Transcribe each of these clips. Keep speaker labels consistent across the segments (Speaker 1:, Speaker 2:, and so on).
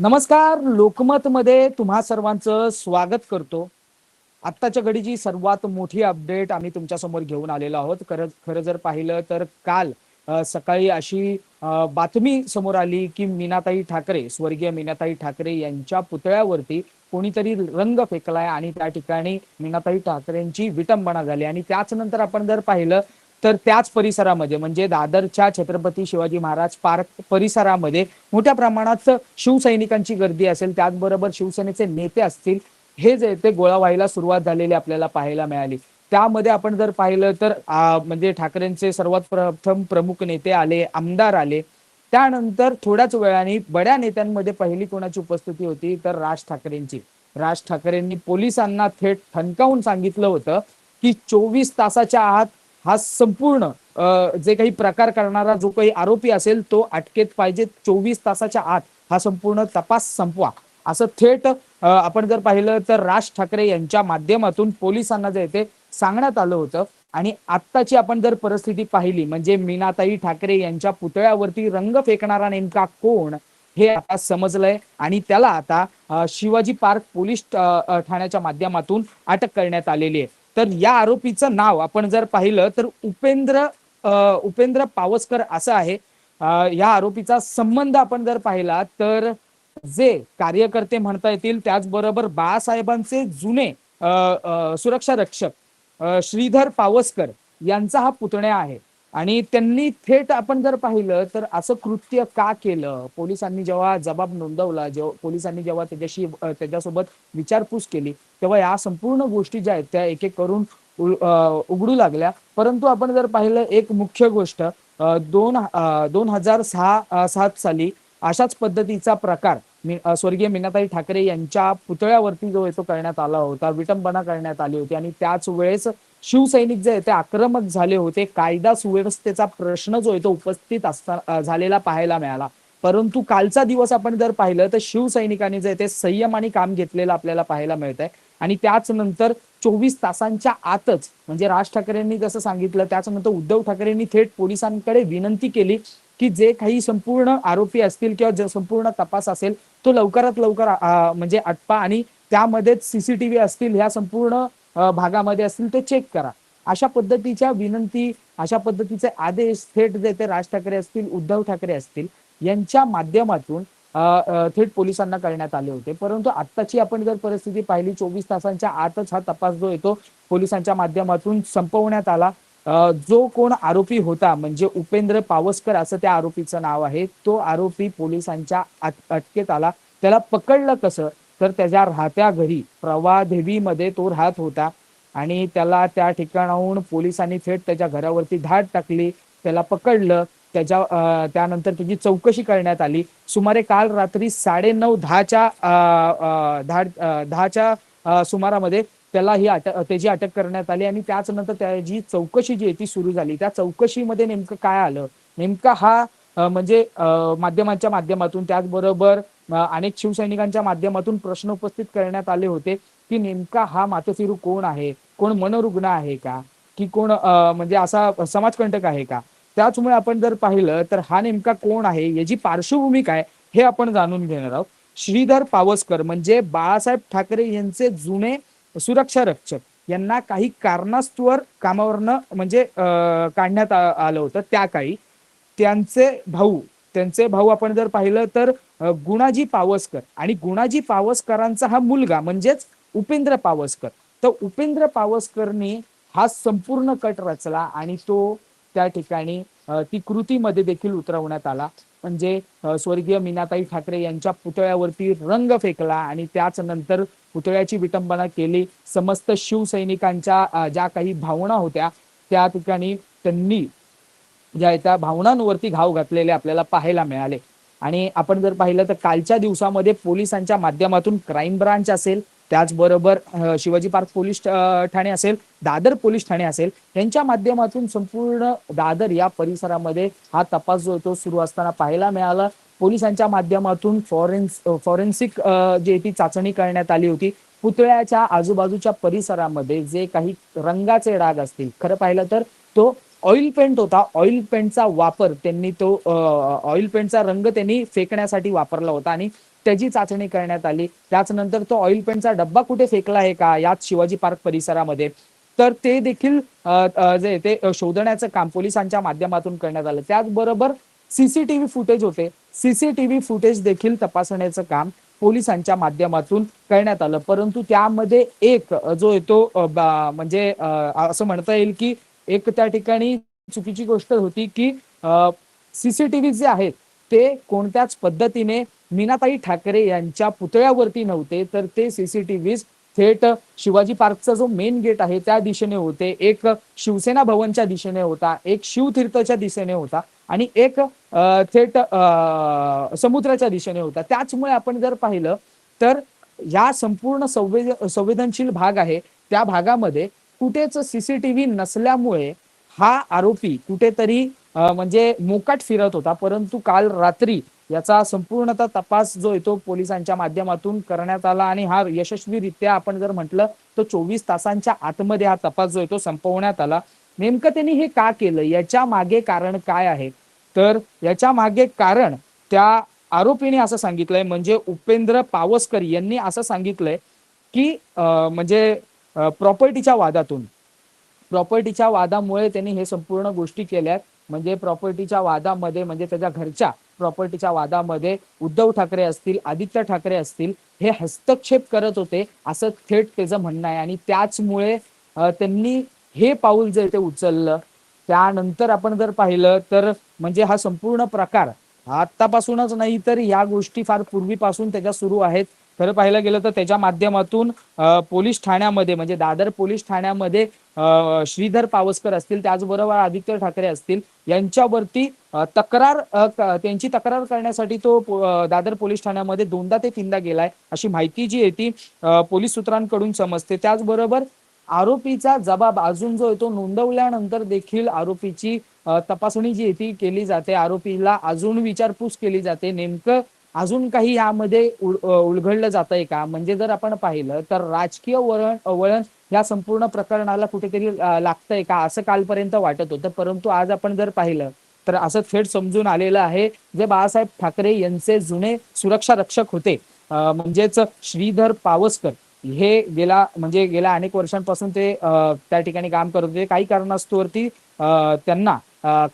Speaker 1: नमस्कार लोकमत मध्ये तुम्हा सर्वांचं स्वागत करतो. आत्ताच्या घडीची सर्वात मोठी अपडेट आम्ही तुमच्यासमोर घेऊन आलेलो आहोत. खरं खरं जर पाहिलं तर काल सकाळी अशी बातमी समोर आली की मीनाताई ठाकरे स्वर्गीय मीनाताई ठाकरे यांच्या पुतळ्यावरती कोणीतरी रंग फेकलाय आणि त्या ठिकाणी मीनाताई ठाकरेंची विटंबना झाली. आणि त्याच नंतर आपण जर पाहिलं तर त्याच परिसरामध्ये म्हणजे दादरच्या छत्रपती शिवाजी महाराज पार्क परिसरामध्ये मोठ्या प्रमाणात शिवसैनिकांची गर्दी असेल त्याचबरोबर शिवसेनेचे नेते असतील हे जे ते गोळा व्हायला सुरुवात झालेली आपल्याला पाहायला मिळाली. त्यामध्ये आपण जर पाहिलं तर म्हणजे ठाकरेंचे सर्वात प्रथम प्रमुख नेते आले आमदार आले. त्यानंतर थोड्याच वेळाने बड्या नेत्यांमध्ये पहिली कोणाची उपस्थिती होती तर राज ठाकरेंची. राज ठाकरेंनी पोलिसांना थेट ठणकावून सांगितलं होतं की चोवीस तासाच्या आत हा संपूर्ण जे काही प्रकार करणारा जो काही आरोपी असेल तो अटकेत पाहिजे चोवीस तासाच्या आत. हा संपूर्ण तपास संपवा. असं थेट आपण जर पाहिलं तर राज ठाकरे यांच्या माध्यमातून पोलिसांना जे ते सांगण्यात आलं होतं. आणि आत्ताची आपण जर परिस्थिती पाहिली म्हणजे मीनाताई ठाकरे यांच्या पुतळ्यावरती रंग फेकणारा नेमका कोण हे आता समजलंय. आणि त्याला आता शिवाजी पार्क पोलीस ठाण्याच्या माध्यमातून अटक करण्यात आलेली आहे. तर या आरोपीचं नाव आपण जर पाहिलं तर उपेंद्र उपेंद्र पावसकर असं आहे. या आरोपीचा संबंध आपण जर पाहिला तर जे कार्यकर्ते म्हणता येतील त्याचबरोबर बाळासाहेबांचे जुने सुरक्षा रक्षक श्रीधर पावसकर यांचा हा पुतण्या आहे. आणि त्यांनी थेट आपण जर पाहिलं तर असं कृत्य का केलं? पोलिसांनी जेव्हा जबाब नोंदवला जेव्हा पोलिसांनी जेव्हा त्याच्याशी त्याच्यासोबत विचारपूस केली तेव्हा या संपूर्ण गोष्टी ज्या आहेत त्या एक एक करून उघडू लागल्या. परंतु आपण जर पाहिलं एक मुख्य गोष्ट दोन दोन हजार सहा सात साली अशाच पद्धतीचा प्रकार स्वर्गीय मीनाताई ठाकरे यांच्या पुतळ्यावरती जो तो करण्यात आला होता विटंबना करण्यात आली होती आणि त्याच वेळेस शिवसैनिक जे आहे ते आक्रमक झाले होते. कायदा सुव्यवस्थेचा प्रश्न जो आहे तो उपस्थित असता झालेला पाहायला मिळाला. परंतु कालचा दिवस आपण जर पाहिलं तर शिवसैनिकांनी जे आहे ते संयम आणि काम घेतलेलं आपल्याला पाहायला मिळत आहे आणि त्याच नंतर चोवीस तासांच्या आतच म्हणजे राज ठाकरेंनी जसं सांगितलं त्याच नंतर उद्धव ठाकरेंनी थेट पोलिसांकडे विनंती केली की जे काही संपूर्ण आरोपी असतील किंवा जे संपूर्ण तपास असेल तो लवकरात लवकर म्हणजे अटपा आणि त्यामध्येच सीसीटीव्ही असतील ह्या संपूर्ण भागामध्ये असतील ते चेक करा. अशा पद्धतीच्या विनंती अशा पद्धतीचे आदेश थेट जे ते राज ठाकरे असतील उद्धव ठाकरे असतील यांच्या माध्यमातून थेट पोलिसांना करण्यात आले होते. परंतु आत्ताची आपण जर परिस्थिती पाहिली चोवीस तासांच्या आतच हा तपास जो येतो पोलिसांच्या माध्यमातून संपवण्यात आला. जो कोण आरोपी होता म्हणजे उपेंद्र पावसकर असं त्या आरोपीचं नाव आहे तो आरोपी पोलिसांच्या अटकेत आला. त्याला पकडलं कसं? तर त्याच्या राहत्या घरी प्रवादेवीमध्ये तो राहत होता. आणि त्याला त्या ठिकाणाहून पोलिसांनी थेट त्याच्या घरावरती धाड टाकली. त्याला पकडलं. त्याच्या त्यानंतर त्याची चौकशी करण्यात आली. सुमारे काल रात्री साडे नऊ दहाच्या अ, दहाच्या सुमारामध्ये त्याला ही अटक त्याची अटक करण्यात आली. आणि त्याच नंतर त्याची चौकशी जी आहे ती सुरू झाली. त्या चौकशीमध्ये नेमकं काय आलं? नेमका हा म्हणजे माध्यमांच्या माध्यमातून त्याचबरोबर अनेक शिवसैनिकांच्या माध्यमातून प्रश्न उपस्थित करण्यात आले होते की नेमका हा मातोसिरू कोण आहे? कोण मनोरुग्ण आहे का? की कोण म्हणजे असा समाजकंटक आहे का? त्याचमुळे आपण जर पाहिलं तर हा नेमका कोण आहे? याची पार्श्वभूमी काय हे आपण जाणून घेणार आहोत. श्रीधर पावसकर म्हणजे बाळासाहेब ठाकरे यांचे जुने सुरक्षा रक्षक. यांना काही कारणास्तवर कामावरनं म्हणजे काढण्यात आलं होतं. त्या काळी त्यांचे भाऊ त्यांचे भाऊ आपण जर पाहिलं तर गुणाजी पावसकर. आणि गुणाजी पावसकरांचा हा मुलगा म्हणजेच उपेंद्र पावसकर. तर उपेंद्र पावसकरने हा संपूर्ण कट रचला आणि तो त्या ठिकाणी ती कृतीमध्ये देखील उतरवण्यात आला. म्हणजे स्वर्गीय मीनाताई ठाकरे यांच्या पुतळ्यावरती रंग फेकला आणि त्याच नंतर पुतळ्याची विटंबना केली. समस्त शिवसैनिकांच्या ज्या काही भावना होत्या त्या ठिकाणी त्यांनी ज्या त्या भावनांवरती घाव घातलेले आपल्याला पाहायला मिळाले. आणि आपण जर पाहिलं तर कालच्या दिवसामध्ये पोलिसांच्या माध्यमातून क्राईम ब्रांच असेल त्याचबरोबर शिवाजी पार्क पोलीस ठाणे असेल दादर पोलीस ठाणे असेल यांच्या माध्यमातून संपूर्ण दादर या परिसरामध्ये हा तपास जो तो सुरू असताना पाहायला मिळाला. पोलिसांच्या माध्यमातून फॉरेन्स फॉरेन्सिक जे ती चाचणी करण्यात आली होती. पुतळ्याच्या आजूबाजूच्या परिसरामध्ये जे काही रंगाचे डाग असतील खरं पाहिलं तर तो ऑइल पेंट होता. ऑइल पेंटचा वापर त्यांनी तो ऑइल पेंटचा रंग त्यांनी फेकण्यासाठी वापरला होता आणि त्याची चाचणी करण्यात आली. त्याचनंतर तो ऑइल पेंटचा डब्बा कुठे फेकला आहे का? याच शिवाजी पार्क परिसरामध्ये. तर ते देखील जे ते शोधण्याचं काम पोलिसांच्या माध्यमातून करण्यात आलं. त्याचबरोबर सीसीटीव्ही फुटेज होते. सीसीटीव्ही फुटेज देखील तपासण्याचं काम पोलिसांच्या माध्यमातून करण्यात आलं. परंतु त्यामध्ये एक जो येतो म्हणजे असं म्हणता येईल की एक त्या ठिकाणी चुकीची गोष्ट होती की सीसीटीव्ही जे आहेत ते कोणत्याच पद्धतीने मीनाताई ठाकरे यांच्या पुतळ्यावरती नव्हते तर ते सीसीटीव्ही थेट शिवाजी पार्कचा जो मेन गेट आहे त्या दिशेने होते. एक शिवसेना भवनच्या दिशेने होता एक शिवतीर्थच्या दिशेने होता आणि एक थेट अ, समुद्राच्या दिशेने होता. त्याचमुळे आपण जर पाहिलं तर या संपूर्ण संवेद संवेदनशील भाग आहे त्या भागामध्ये कुठेच सीसीटीव्ही नसल्यामुळे हा आरोपी कुठेतरी म्हणजे मोकाट फिरत होता. परंतु काल रात्री याचा संपूर्णतः तपास जो येतो पोलिसांच्या माध्यमातून करण्यात आला आणि हा यशस्वीरित्या आपण जर म्हटलं तर चोवीस तासांच्या आतमध्ये हा तपास जो येतो संपवण्यात आला. नेमकं त्यांनी हे का केलं? याच्या मागे कारण काय आहे? तर याच्या मागे कारण त्या आरोपीने असं सांगितलंय म्हणजे उपेंद्र पावसकर यांनी असं सांगितलंय की म्हणजे प्रॉपर्टीच्या वादातून. प्रॉपर्टीच्या वादामुळे त्यांनी हे संपूर्ण गोष्टी केल्यात. म्हणजे प्रॉपर्टीच्या वादामध्ये म्हणजे त्याच्या घरच्या प्रॉपर्टीच्या वादामध्ये उद्धव ठाकरे असतील आदित्य ठाकरे असतील हे हस्तक्षेप करत होते असं थेट त्याचं म्हणणं आहे. आणि त्याचमुळे त्यांनी हे पाऊल जे ते उचललं. त्यानंतर आपण जर पाहिलं तर म्हणजे हा संपूर्ण प्रकार आतापासूनच नाही तर या गोष्टी फार पूर्वीपासून त्याच्या सुरू आहेत. खरं पाहायला गेलं तर त्याच्या माध्यमातून पोलीस ठाण्यामध्ये म्हणजे दादर पोलीस ठाण्यामध्ये श्रीधर पावसकर असतील त्याचबरोबर आदित्य ठाकरे असतील यांच्यावरती तक्रार त्यांची तक्रार करण्यासाठी तो दादर पोलीस ठाण्यामध्ये दोनदा ते तीनदा गेलाय अशी माहिती जी आहे ती पोलीस सूत्रांकडून समजते. त्याचबरोबर आरोपीचा जबाब अजून जो येतो नोंदवल्यानंतर देखील आरोपीची तपासणी जी आहे ती केली जाते. आरोपीला अजून विचारपूस केली जाते. नेमकं अजून काही यामध्ये उलगडलं जात आहे का? म्हणजे जर आपण पाहिलं तर राजकीय वळण वळण या संपूर्ण प्रकरणाला कुठेतरी लागतंय का? असं कालपर्यंत वाटत होतं. परंतु आज आपण जर पाहिलं तर असं थेट समजून आलेलं आहे जे बाळासाहेब ठाकरे यांचे जुने सुरक्षा रक्षक होते म्हणजेच श्रीधर पावसकर. हे गेला म्हणजे गेल्या अनेक वर्षांपासून ते त्या ठिकाणी काम करत होते. काही कारणास्तवरती त्यांना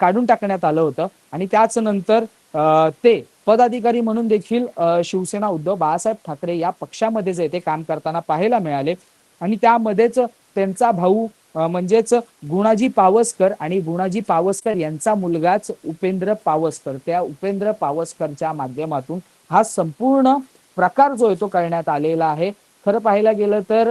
Speaker 1: काढून टाकण्यात आलं होतं. आणि त्याच नंतर ते पदाधिकारी म्हणून देखील शिवसेना उद्धव बाळासाहेब ठाकरे या पक्षामध्ये जे ते काम करताना पाहायला मिळाले. आणि त्यामध्येच त्यांचा भाऊ म्हणजेच गुणाजी पावसकर आणि गुणाजी पावसकर यांचा मुलगाच उपेंद्र पावसकर. त्या उपेंद्र पावसकरच्या माध्यमातून हा संपूर्ण प्रकार जो आहे तो करण्यात आलेला आहे. खरं पाहायला गेलं तर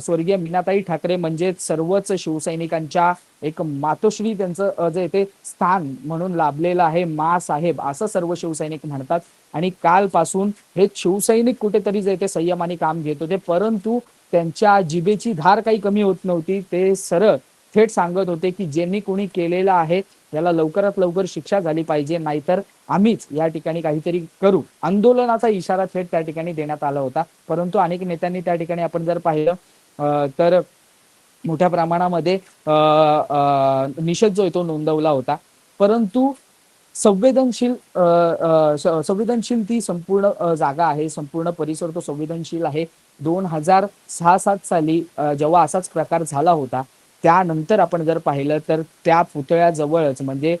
Speaker 1: स्वर्गीय मीनाताई ठाकरे म्हणजे सर्वच शिवसैनिकांच्या एक मातोश्री त्यांचं जे ते स्थान म्हणून लाभलेलं आहे मा साहेब असं सर्व शिवसैनिक म्हणतात. आणि कालपासून हे शिवसैनिक कुठेतरी जे ते संयमाने काम घेत होते परंतु त्यांच्या जिभेची धार काही कमी होत नव्हती. ते सरळ थेट सांगत होते की ज्यांनी कोणी केलेलं आहे याला लवकरात लवकर शिक्षा झाली पाहिजे नाहीतर आम्हीच या ठिकाणी काहीतरी करू. आंदोलनाचा इशारा थेट त्या ठिकाणी देण्यात आला होता. परंतु अनेक नेत्यांनी त्या ठिकाणी आपण जर पाहिलं अं, तर मोठ्या प्रमाणामध्ये अं, अं, निषेध जो आहे तो नोंदवला होता. परंतु संवेदनशील अं, संवेदनशील ती संपूर्ण जागा आहे संपूर्ण परिसर तो संवेदनशील आहे. दोन हजार सहा सात साली जेव्हा असाच प्रकार झाला होता त्यानंतर आपण जर पाहिलं तर त्या पुतळ्याजवळच म्हणजे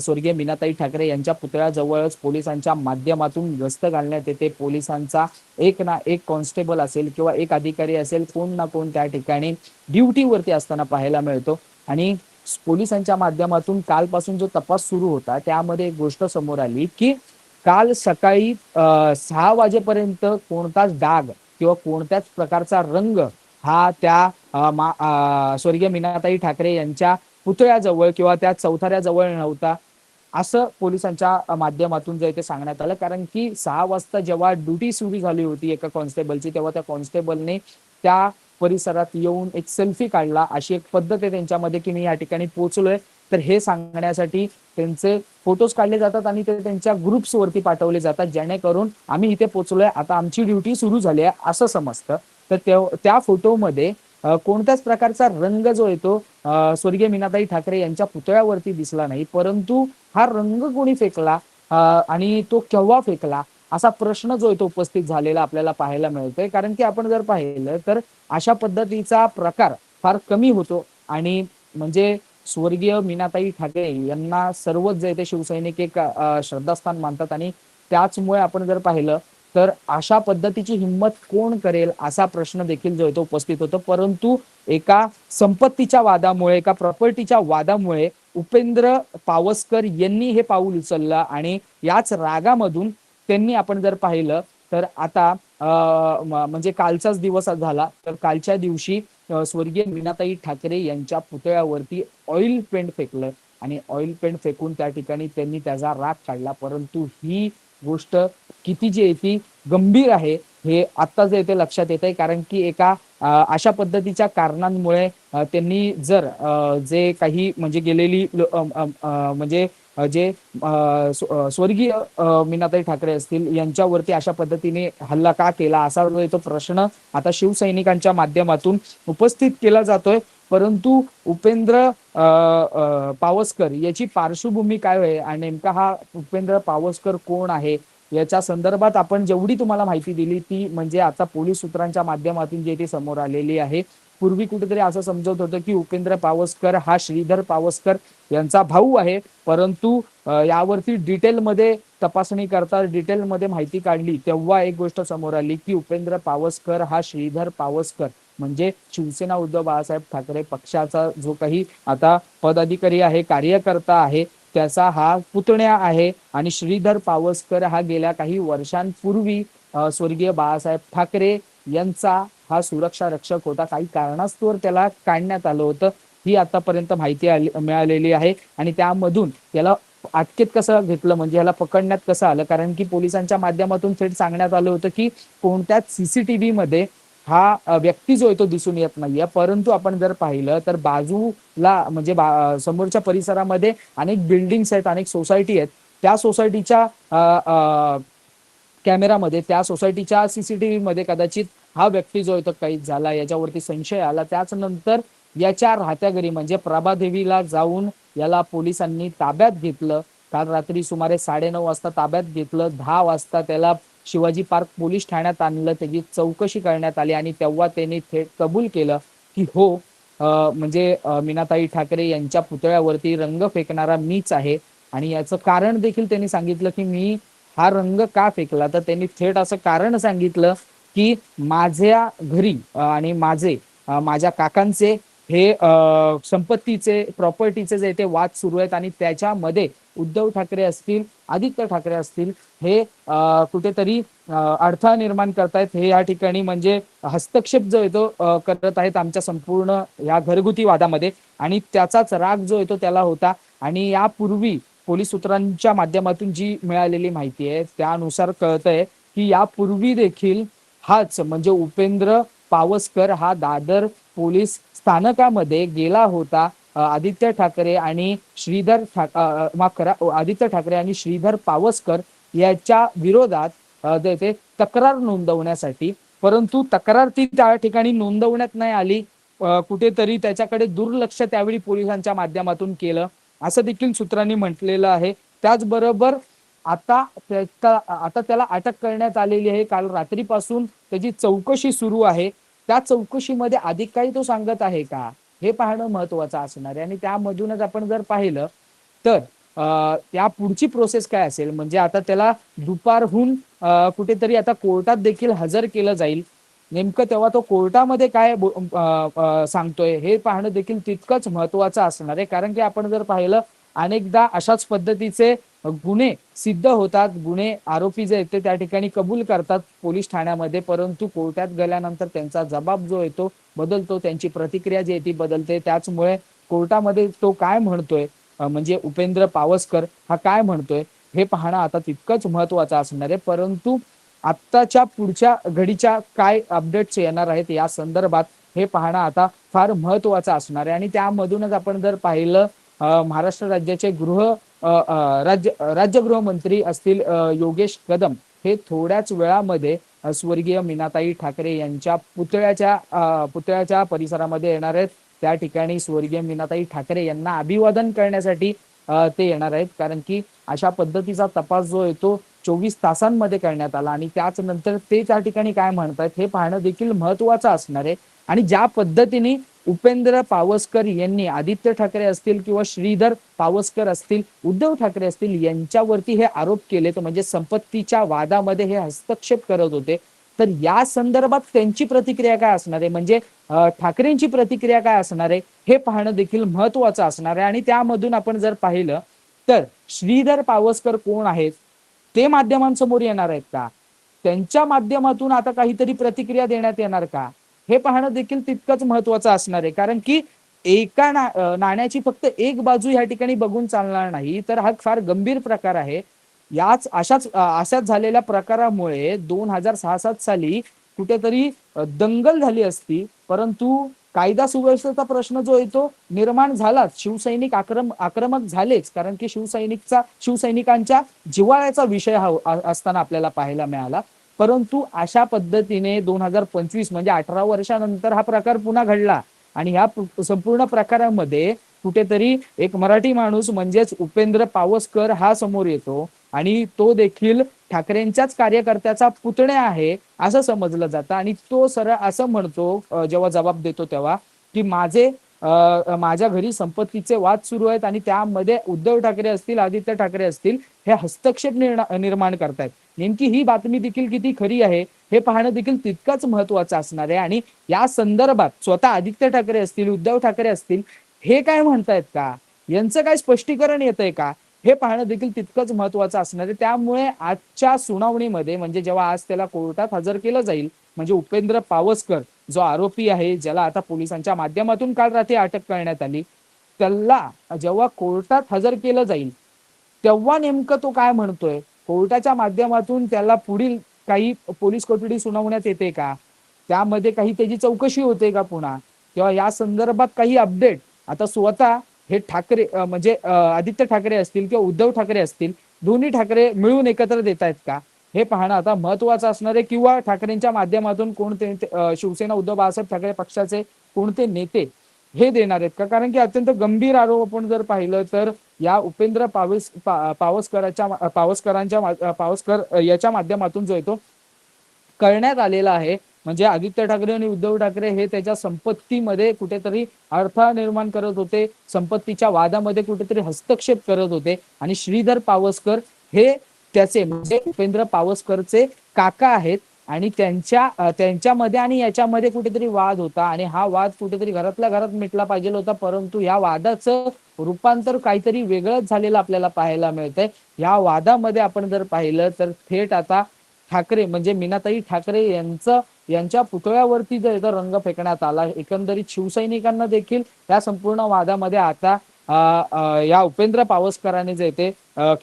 Speaker 1: स्वर्गीय मीनाताई ठाकरे यांच्या पुतळ्याजवळच पोलिसांच्या माध्यमातून गस्त घालण्यात येते. पोलिसांचा एक ना एक कॉन्स्टेबल असेल किंवा एक अधिकारी असेल कोण ना कोण त्या ठिकाणी ड्युटीवरती असताना पाहायला मिळतो. आणि पोलिसांच्या माध्यमातून कालपासून जो तपास सुरू होता त्यामध्ये एक गोष्ट समोर आली की काल सकाळी सहा वाजेपर्यंत कोणताच डाग किंवा कोणत्याच प्रकारचा रंग हा त्या स्वर्गीय मीनाताई ठाकरे यांच्या पुतळ्याजवळ किंवा त्या चौथाऱ्याजवळ नव्हता असं पोलिसांच्या माध्यमातून जे ते सांगण्यात आलं. कारण की सहा वाजता जेव्हा ड्युटी सुरू झाली होती एका कॉन्स्टेबलची तेव्हा त्या कॉन्स्टेबलने त्या परिसरात येऊन एक सेल्फी काढला. अशी एक पद्धत आहे त्यांच्यामध्ये की मी या ठिकाणी पोहोचलोय. तर हे सांगण्यासाठी त्यांचे फोटोज काढले जातात आणि ते त्यांच्या ग्रुप्स वरती पाठवले जातात जेणेकरून आम्ही इथे पोहोचलोय. आता आमची ड्युटी सुरू झाली आहे असं समजतं. तर त्या- फोटोमध्ये कोणत्याच प्रकारचा रंग जो येतो स्वर्गीय मीनाताई ठाकरे यांच्या पुतळ्यावरती दिसला नाही. परंतु हा रंग कोणी फेकला आणि तो केव्हा फेकला असा प्रश्न जो येतो उपस्थित झालेला आपल्याला पाहायला मिळतोय. कारण की आपण जर पाहिलं तर अशा पद्धतीचा प्रकार फार कमी होतो. आणि म्हणजे स्वर्गीय मीनाताई ठाकरे यांना सर्वच जे ते शिवसैनिक एक श्रद्धास्थान मानतात. आणि त्याचमुळे आपण जर पाहिलं तर अशा पद्धतीची हिंमत कोण करेल असा प्रश्न देखील जो आहे तो उपस्थित होतो. परंतु एका संपत्तीच्या वादामुळे एका प्रॉपर्टीच्या वादामुळे उपेंद्र पावसकर यांनी हे पाऊल उचललं आणि याच रागामधून त्यांनी आपण जर पाहिलं तर आता अं, म्हणजे कालचाच दिवस झाला. तर कालच्या दिवशी स्वर्गीय मीनाताई ठाकरे यांच्या पुतळ्यावरती ऑइल पेंट फेकलं आणि ऑइल पेंट फेकून त्या ठिकाणी त्यांनी त्याचा राग काढला. परंतु ही गोष्ट किती जी आहे ती गंभीर आहे हे आता जे ते लक्षात येत आहे कारण की एका अशा पद्धतीच्या कारणांमुळे त्यांनी जर जे काही म्हणजे गेलेली म्हणजे जे स्वर्गीय मीनाताई ठाकरे असतील यांच्यावरती अशा पद्धतीने हल्ला का केला असा तो प्रश्न आता शिवसैनिकांच्या माध्यमातून उपस्थित केला जातोय. परंतु उपेंद्र पावसकर याची पार्श्वभूमी काय आहे आणि नेमका हा उपेंद्र पावसकर कोण आहे? याच्या संदर्भात आपण जेवढी तुम्हाला माहिती दिली ती म्हणजे आता पोलीस सूत्रांच्या माध्यमातून जे ती समोर आलेली आहे. पूर्वी कुठेतरी असं समजत होतं की उपेंद्र पावसकर हा श्रीधर पावसकर यांचा भाऊ आहे. परंतु यावरती डिटेलमध्ये तपासणी करता डिटेलमध्ये माहिती काढली तेव्हा एक गोष्ट समोर आली की उपेंद्र पावसकर हा श्रीधर पावसकर म्हणजे शिवसेना उद्धव बाळासाहेब ठाकरे पक्षाचा जो काही आता पदाधिकारी आहे कार्यकर्ता आहे त्याचा हा पुतण्या आहे आणि श्रीधर पावसकर हा गेल्या काही वर्षांपूर्वी स्वर्गीय बाळासाहेब ठाकरे यांचा हा सुरक्षा रक्षक होता. काही कारणास्तव त्याला काढण्यात आलं होतं. ही आतापर्यंत माहिती आली मिळालेली आहे आणि त्यामधून त्याला अटकेत कसं घेतलं म्हणजे याला पकडण्यात कसं आलं? कारण की पोलिसांच्या माध्यमातून थेट सांगण्यात आलं होतं की कोणत्याच सीसीटीव्ही मध्ये हा व्यक्ती जो आहे तो दिसून येत नाहीये. परंतु आपण जर पाहिलं तर बाजूला म्हणजे बा- समोरच्या परिसरामध्ये अनेक बिल्डिंग्स आहेत अनेक सोसायटी आहेत. त्या सोसायटीच्या कॅमेरामध्ये त्या सोसायटीच्या सीसीटीव्ही मध्ये कदाचित हा व्यक्ती जो आहे तो कैद झाला याच्यावरती संशय आला. त्याच नंतर याच्या राहत्या घरी म्हणजे प्रभादेवीला जाऊन याला पोलिसांनी ताब्यात घेतलं. काल रात्री सुमारे साडेनऊ वाजता ताब्यात घेतलं. दहा वाजता त्याला शिवाजी पार्क पोलीस ठाण्यात आणलं त्याची चौकशी करण्यात आली आणि तेव्हा त्यांनी थेट कबूल केलं की हो म्हणजे मीनाताई ठाकरे यांच्या पुतळ्यावरती रंग फेकणारा मीच आहे. आणि याचं कारण देखील त्यांनी सांगितलं की मी हा रंग का फेकला? तर त्यांनी थेट असं कारण सांगितलं की माझ्या घरी आणि माझे माझ्या काकांचे हे संपत्तीचे प्रॉपर्टीचे जे ते वाद सुरू आहेत आणि त्याच्यामध्ये उद्धव ठाकरे असतील आदित्य ठाकरे असतील हे कुठेतरी अडथळा निर्माण करतायत. हे या ठिकाणी म्हणजे हस्तक्षेप जो येतो करत आहेत आमच्या संपूर्ण या घरगुती वादामध्ये. आणि त्याचाच राग जो येतो त्याला होता. आणि यापूर्वी पोलीस सूत्रांच्या माध्यमातून जी मिळालेली माहिती आहे त्यानुसार कळतंय की यापूर्वी देखील हाच म्हणजे उपेंद्र पावसकर हा दादर पोलीस स्थानकामध्ये गेला होता. आदित्य ठाकरे आणि श्रीधर ठाकरे माफ करा आदित्य ठाकरे आणि श्रीधर पावसकर याच्या विरोधात ते तक्रार नोंदवण्यासाठी परंतु तक्रार ती त्या ठिकाणी नोंदवण्यात नाही आली. कुठेतरी त्याच्याकडे दुर्लक्ष त्यावेळी पोलिसांच्या माध्यमातून केलं. असं देखील सूत्रांनी म्हटलेलं आहे. त्याचबरोबर आता आता त्याला अटक करण्यात आलेली आहे. काल रात्रीपासून त्याची चौकशी सुरू आहे. त्या चौकशीमध्ये अधिक काही तो सांगत आहे का? हे पाहणं महत्वाचं असणार आहे. आणि त्यामधूनच आपण जर पाहिलं तर त्या पुढची प्रोसेस काय असेल? म्हणजे आता त्याला दुपारहून कुठेतरी आता कोर्टात देखील हजर केलं जाईल. नेमकं तेव्हा तो कोर्टामध्ये काय सांगतोय हे पाहणं देखील तितकंच महत्वाचं असणार आहे. कारण की आपण जर पाहिलं अनेकदा अशाच पद्धतीचे गुन्हे सिद्ध होतात गुन्हे आरोपी जे आहेत ते त्या ठिकाणी कबूल करतात पोलीस ठाण्यामध्ये परंतु कोर्टात गेल्यानंतर त्यांचा जबाब जो येतो बदलतो त्यांची प्रतिक्रिया जी आहे ती बदलते. त्याचमुळे कोर्टामध्ये तो काय म्हणतोय म्हणजे उपेंद्र पावसकर हा काय म्हणतोय हे पाहणं आता तितकंच महत्वाचं असणार आहे. परंतु आत्ताच्या पुढच्या घडीच्या काय अपडेट्स येणार आहेत या संदर्भात हे पाहणं आता फार महत्वाचं असणार आहे. आणि त्यामधूनच आपण जर पाहिलं महाराष्ट्र राज्याचे गृह राज्य राज्य गृहमंत्री असतील योगेश कदम हे थोड्याच वेळामध्ये स्वर्गीय मीनाताई ठाकरे यांच्या पुतळ्याच्या पुतळ्याच्या परिसरामध्ये येणार आहेत. त्या ठिकाणी स्वर्गीय मीनाताई ठाकरे यांना अभिवादन करण्यासाठी ते येणार आहेत. कारण की अशा पद्धतीचा तपास जो येतो चोवीस तासांमध्ये करण्यात आला. आणि त्याच नंतर ते त्या ठिकाणी काय म्हणतात हे पाहणं देखील महत्वाचं असणार आहे. आणि ज्या पद्धतीने उपेंद्र पावसकर यांनी आदित्य ठाकरे असतील किंवा श्रीधर पावसकर असतील उद्धव ठाकरे असतील यांच्यावरती हे आरोप केले. तर म्हणजे संपत्तीच्या वादामध्ये हे हस्तक्षेप करत होते. तर या संदर्भात त्यांची प्रतिक्रिया काय असणार आहे? म्हणजे ठाकरेंची प्रतिक्रिया काय असणार आहे? हे पाहणं देखील महत्वाचं असणार आहे. आणि त्यामधून आपण जर पाहिलं तर श्रीधर पावसकर कोण आहेत? ते माध्यमांसमोर येणार आहेत का? त्यांच्या माध्यमातून आता काहीतरी प्रतिक्रिया देण्यात येणार का? हे पाहणं देखील तितकंच महत्वाचं असणार आहे. कारण की एका ना नाण्याची फक्त एक बाजू या ठिकाणी बघून चालणार नाही तर हा फार गंभीर प्रकार आहे. याच अशाच अशाच झालेल्या प्रकारामुळे दोन हजार सहा सात साली कुठेतरी दंगल झाली असती. परंतु कायदा सुव्यवस्थेचा प्रश्न जो येतो निर्माण झालाच. शिवसैनिक आक्रम आक्रमक झालेच. कारण की शिवसैनिकचा शिवसैनिकांच्या जिव्हाळ्याचा विषय हा असताना आपल्याला पाहायला मिळाला. परंतु अशा पद्धतीने दोन हजार पंचवीस म्हणजे अठरा वर्षानंतर हा प्रकार पुन्हा घडला. आणि ह्या संपूर्ण प्रकारामध्ये कुठेतरी एक मराठी माणूस म्हणजेच उपेंद्र पावसकर हा समोर येतो आणि तो देखील ठाकरेंच्याच कार्यकर्त्याचा पुतण्या आहे असं समजलं जातं. आणि तो सरळ असं म्हणतो जेव्हा जबाब देतो तेव्हा की माझे माझ्या घरी संपत्तीचे वाद सुरू आहेत आणि त्यामध्ये उद्धव ठाकरे असतील आदित्य ठाकरे असतील हे हस्तक्षेप निर्माण करतायत. नेमकी ही बातमी देखील किती खरी आहे हे पाहणं देखील तितकंच महत्वाचं असणार आहे. आणि या संदर्भात स्वतः आदित्य ठाकरे असतील उद्धव ठाकरे असतील हे काय म्हणतायत का? यांचं काय स्पष्टीकरण येत आहे का? हे पाहणं देखील तितकंच महत्वाचं असणार आहे. त्यामुळे आजच्या सुनावणीमध्ये म्हणजे जेव्हा आज त्याला कोर्टात हजर केलं जाईल म्हणजे उपेंद्र पावसकर जो आरोपी आहे ज्याला आता पोलिसांच्या माध्यमातून काल रात्री अटक करण्यात आली त्याला जेव्हा कोर्टात हजर केलं जाईल तेव्हा नेमकं तो काय म्हणतोय? कोर्टाच्या माध्यमातून त्याला पुढील काही पोलीस कोठडी सुनावण्यात येते का? त्यामध्ये काही त्याची चौकशी होते का पुन्हा? किंवा या संदर्भात काही अपडेट? आता स्वतः हे ठाकरे म्हणजे आदित्य ठाकरे असतील किंवा उद्धव ठाकरे असतील दोन्ही ठाकरे मिळून एकत्र देत आहेत का? हे पाहणं आता महत्वाचं असणार आहे. किंवा ठाकरेंच्या माध्यमातून कोणते शिवसेना उद्धव बाळासाहेब ठाकरे पक्षाचे कोणते नेते हे देणार आहेत का? कारण की अत्यंत गंभीर आरोप आपण जर पाहिलं तर या उपेंद्र पावस पा- पावसकराच्या पावसकरांच्या पावसकर याच्या माध्यमातून जो आहे तो करण्यात आलेला आहे. म्हणजे आदित्य ठाकरे आणि उद्धव ठाकरे हे त्याच्या संपत्तीमध्ये कुठेतरी अडथळा निर्माण करत होते. संपत्तीच्या वादामध्ये कुठेतरी हस्तक्षेप करत होते. आणि श्रीधर पावसकर हे त्याचे म्हणजे उपेंद्र पावसकरचे काका आहेत आणि त्यांच्या त्यांच्यामध्ये आणि याच्यामध्ये कुठेतरी वाद होता आणि हा वाद कुठेतरी घरातल्या घरात मिटला पाहिजे होता परंतु या वादाचं रूपांतर काहीतरी वेगळंच झालेलं आपल्याला पाहायला मिळतंय. या वादामध्ये आपण जर पाहिलं तर थेट आता ठाकरे म्हणजे मीनाताई ठाकरे यांचं यांच्या पुतळ्यावरती जर इथं रंग फेकण्यात आला एकंदरीत शिवसैनिकांना देखील या संपूर्ण वादामध्ये आता या उपेंद्र पावसकरांनी जे ते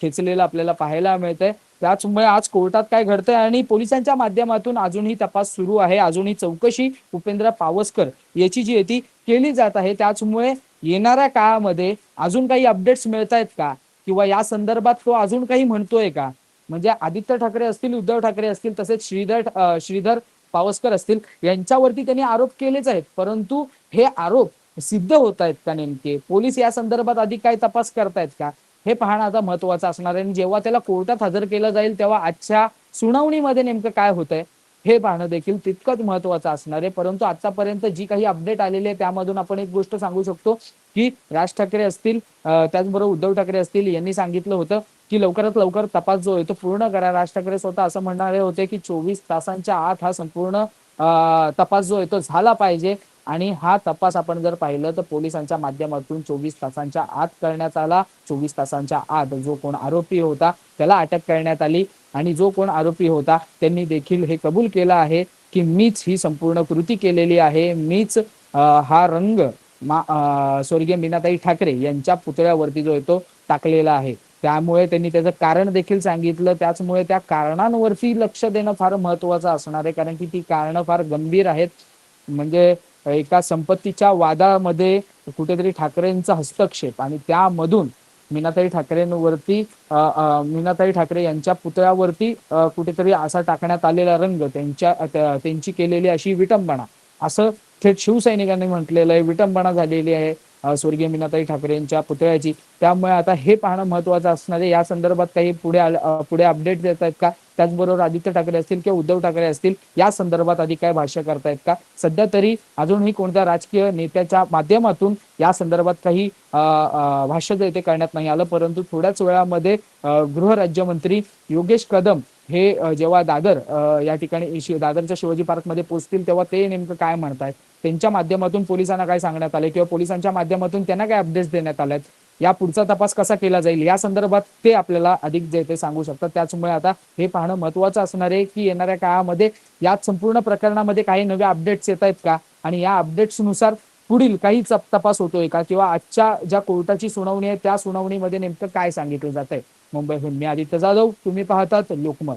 Speaker 1: खेचलेलं आपल्याला पाहायला मिळतंय. त्याचमुळे आज कोर्टात काय घडतंय आणि पोलिसांच्या माध्यमातून अजूनही तपास सुरू आहे. अजूनही चौकशी उपेंद्र पावसकर याची जी आहे ती केली जात आहे त्याचमुळे येणाऱ्या काळामध्ये अजून काही अपडेट्स मिळत आहेत का? किंवा या संदर्भात तो अजून काही म्हणतोय का? म्हणजे आदित्य ठाकरे असतील उद्धव ठाकरे असतील तसेच श्रीधर श्रीधर पावसकर असतील यांच्यावरती त्यांनी आरोप केलेच आहेत. परंतु हे आरोप सिद्ध होत आहेत का नेमके? पोलीस या संदर्भात अधिक काही तपास करतायत का? हे पाहणं आता महत्वाचं असणार आहे. आणि जेव्हा त्याला कोर्टात हजर केलं जाईल तेव्हा आजच्या सुनावणीमध्ये नेमकं काय होतंय हे पाहणं देखील तितकंच महत्वाचं असणार आहे. परंतु आतापर्यंत जी काही अपडेट आलेली आहे त्यामधून आपण एक गोष्ट सांगू शकतो की राज ठाकरे असतील त्याचबरोबर उद्धव ठाकरे असतील यांनी सांगितलं होतं की लवकरात लवकर तपास जो आहे तो पूर्ण करा. राज ठाकरे स्वतः असं म्हणणारे होते की चोवीस तासांच्या आत हा संपूर्ण तपास जो आहे तो झाला पाहिजे. आणि हा तपास आपण जर पाहिलं तर पोलिसांच्या माध्यमातून चोवीस तासांच्या आत करण्यात आला. चोवीस तासांच्या आत जो कोण आरोपी होता त्याला अटक करण्यात आली आणि जो कोण आरोपी होता त्यांनी देखील हे कबूल केलं आहे की मीच ही संपूर्ण कृती केलेली आहे. मीच हा रंग मा स्वर्गीय मीनाताई ठाकरे यांच्या पुतळ्यावरती जो आहे तो टाकलेला आहे. त्यामुळे त्यांनी त्याचं कारण देखील सांगितलं. त्याचमुळे त्या कारणांवरती लक्ष देणं फार महत्वाचं असणार आहे. कारण की ती कारणं फार गंभीर आहेत. म्हणजे एका संपत्तीच्या वादामध्ये कुठेतरी ठाकरेंचा हस्तक्षेप आणि त्यामधून मीनाताई ठाकरेंवरती मीनाताई ठाकरे यांच्या पुतळ्यावरती कुठेतरी असा टाकण्यात आलेला रंग त्यांच्या त्यांची केलेली अशी विटंबना. असं थेट शिवसैनिकांनी म्हटलेलं आहे विटंबना झालेली आहे स्वर्गीय मीनाताई ठाकरे यांच्या पुतळ्याची. त्यामुळे आता हे पाहणं महत्वाचं असणार आहे. या संदर्भात काही पुढे पुढे अपडेट देत आहेत का? त्याचबरोबर आदित्य ठाकरे असतील किंवा उद्धव ठाकरे असतील या संदर्भात आधी काय भाष्य करतायत का? सध्या तरी अजूनही कोणत्या राजकीय नेत्याच्या माध्यमातून या संदर्भात काही भाष्य जे आहे ते करण्यात नाही आलं परंतु थोड्याच वेळामध्ये गृहराज्यमंत्री योगेश कदम हे जेव्हा दादर या ठिकाणी दादरच्या शिवाजी पार्कमध्ये पोहोचतील तेव्हा ते नेमकं काय म्हणतायत? त्यांच्या माध्यमातून पोलिसांना काय सांगण्यात आले किंवा पोलिसांच्या माध्यमातून त्यांना काय अपडेट्स देण्यात आल्यात या पुढचा तपास कसा केला जाईल? या संदर्भात ते आपल्याला अधिक जे ते सांगू शकतात. त्याचमुळे आता हे पाहणं महत्वाचं असणार आहे की येणाऱ्या काळामध्ये या संपूर्ण प्रकरणामध्ये काही नवे अपडेट्स येत आहेत का? आणि या अपडेट्सनुसार पुढील काही चप- तपास होतोय का? किंवा आजच्या ज्या कोर्टाची सुनावणी आहे त्या सुनावणीमध्ये नेमकं काय सांगितलं जात आहे मुंबईहून मी आदित्य जाधव तुम्ही पाहतात लोकमत.